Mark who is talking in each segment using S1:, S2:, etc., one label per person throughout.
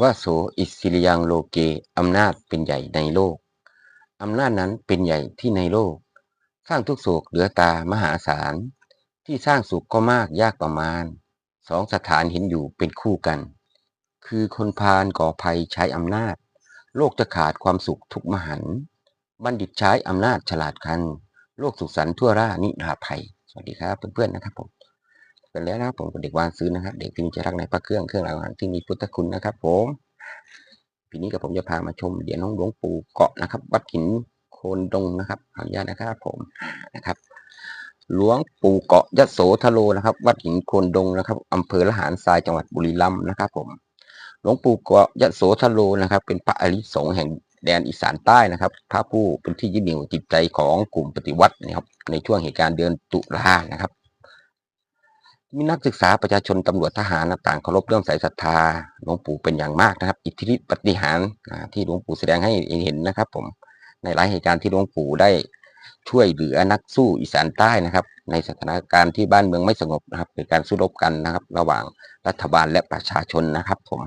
S1: ว่าโสอิสิริยังโลเกอำนาจเป็นใหญ่ในโลกอำนาจนั้นเป็นใหญ่ที่ในโลก สร้างทุกโศกเหลือตามหาศาล ที่สร้างสุขก็มากยากประมาณ สองสถานเห็นอยู่เป็นคู่กัน คือคนพาลก่อภัยใช้อำนาจ โลกจะขาดความสุขทุกมหัน บัณฑิตใช้อำนาจฉลาดคัน โลกสุขสันต์ทั่วรานิราภัย สวัสดีครับเพื่อนๆนะครับผม เป็นแล้วนะผมเป็นเด็กวานซื้อนะครับ เด็กที่มีใจรักในพระเครื่องเครื่องรางของที่มีพุทธคุณนะครับ ผมปีนี้กับผมจะพามาชมเหรียญของหลวงปู่เกาะนะครับ วัดหินโคนดงนะครับขออนุญาตนะครับผมนะครับ หลวงปู่เกาะยะโสธโลนะครับ วัดหินโคนดงนะครับอำเภอละหารทรายจังหวัดบุรีรัมย์นะครับ ผม หลวงปู่เกาะยะโสธโลนะครับ เป็นพระอริสงฆ์แห่งแดนอีสานใต้นะครับพระผู้เป็นที่ยึดเหนี่ยวจิตใจของกลุ่มปฏิวัตินะครับในช่วงเหตุการณ์เดือนตุลานะครับ มีนักศึกษาประชาชนตำรวจทหารต่างเคารพเรื่องสายศรัทธาหลวงปู่เป็นอย่างมากนะครับ อิทธิฤทธิปฏิหารที่หลวงปู่แสดงให้เห็นนะครับ ผมในหลายเหตุการณ์ที่หลวงปู่ได้ช่วยเหลือนักสู้อีสานใต้นะครับ ในสถานการณ์ที่บ้านเมืองไม่สงบนะครับเกิดการสู้รบกันนะครับ ระหว่างรัฐบาลและประชาชนนะครับ ผม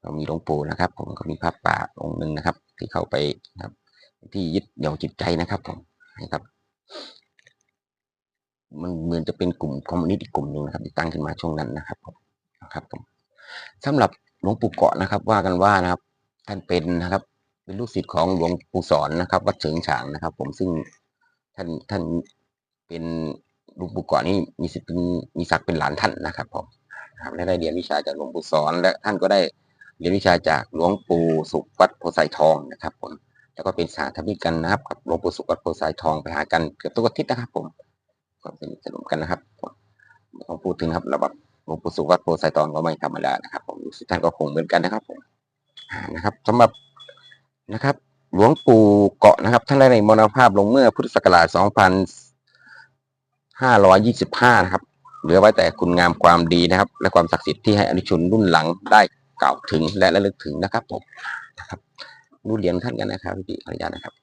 S1: เรามีหลวงปู่นะครับ ผมก็มีพระป่าองค์หนึ่งนะครับ ที่เข้าไปครับ ที่ยึดเหนี่ยวจิตใจนะครับ ผมนะครับ มันเหมือนจะเป็นกลุ่มคอมมิวนิสต์อีกกลุ่มหนึ่งนะครับที่ตั้งขึ้นมาช่วงนั้นนะครับผมนะครับผมสำหรับหลวงปู่เกาะนะครับ ว่ากันว่านะครับ ท่านเป็นนะครับ เป็นลูกศิษย์ของหลวงปู่สอนนะครับ วัดเฉิงฉางนะครับ ผมซึ่งท่านท่านเป็นหลวงปู่เกาะนี่มีสิทธิ์เป็นมีศักดิ์เป็นหลานท่านนะครับผมครับและได้เรียนวิชาจากหลวงปู่สอน และท่านก็ได้เรียนวิชาจากหลวงปู่สุขวัดโพไซทองนะครับ ผมแล้วก็เป็นสาธมิกกันนะครับกับหลวงปู่สุขวัดโพไซทองไปหากันเกือบทุกอาทิตย์นะครับ ผม ก็เป็นสนุกกันนะครับผมไม่ต้องพูดถึงครับระดับหลวงปู่สุวัดโพไซทองก็ไม่ธรรมดานะครับ ผมลูกท่านก็คงเหมือนกันนะครับผมนะครับสำหรับนะครับ หลวงปู่เกาะนะครับ ท่านได้ในมรณภาพลงเมื่อพุทธศักราช2525 นะครับ เหลือไว้แต่คุณงามความดีนะครับ และความศักดิ์สิทธิ์ที่ให้อนุชนรุ่นหลังได้กล่าวถึงและระลึกถึงนะครับผมนะครับดูเหรียญท่านกันนะครับพี่ขออนุญาตนะครับ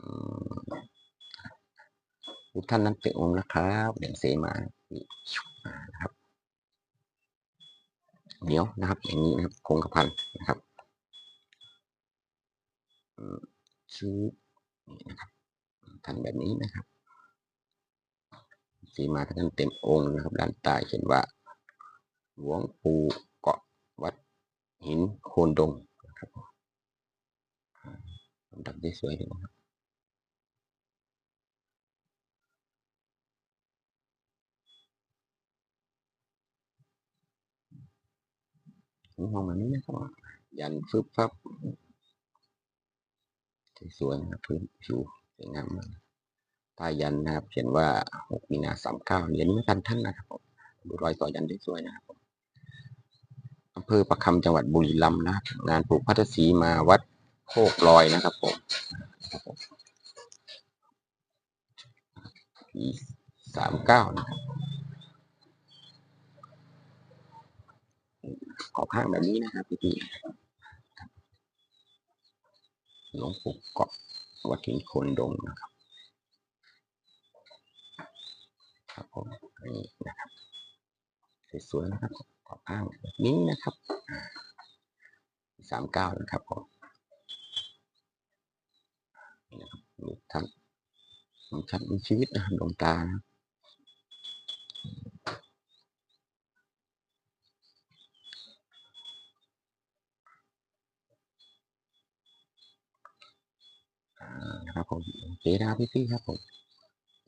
S1: อืม ทุกท่านนั้นเป็นองค์นะครับเหรียญเสมานี่นะครับ เดี๋ยวนะครับ อย่างนี้นะครับคงกระพันนะครับอืมชื่อนี่นะครับท่านแบบนี้นะครับสีมาท่านเต็มองค์นะครับ ด้านใต้เขียนว่า หลวงปู่เกาะวัดหินโคนดงนะครับลำดับได้สวยเลยนะครับ มองแบบนี้นะครับ ยันฟึบฟับสวยนะครับพื้นผิวสวยงามมากใต้ยันนะครับ เขียนว่า6มีนา39เหรียญไม่ทันท่านนะครับผมดูรอยต่อยันได้สวยนะครับผมอำเภอประคำจังหวัดบุรีรัมย์นะงานปลูกพัทศีมาวัดโคกลอยนะครับผมสามเก้านะครับ ขอข้างแบบนี้นะครับพี่พี่หลวงปู่เกาะวัดหินโคนดงนะครับ ครับผมนี่นะครับสวยๆนะครับขอข้างแบบนี้นะครับสามเก้านะครับผมนี่นะครับท่านมีท่านมีชีวิตนะครับดวงตานะครับ นะครับผมโอเคนะครับพี่ๆครับผม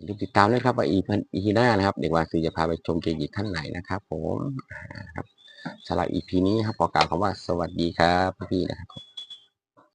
S1: รีบติดตามเลยครับว่าอีพันอีหน้านะครับเด็กวาซีจะพาไปชมเกจิท่านไหนนะครับ ผมครับสำหรับอีพีนี้ครับขอกล่าวคำว่าสวัสดีครับพี่ๆนะครับ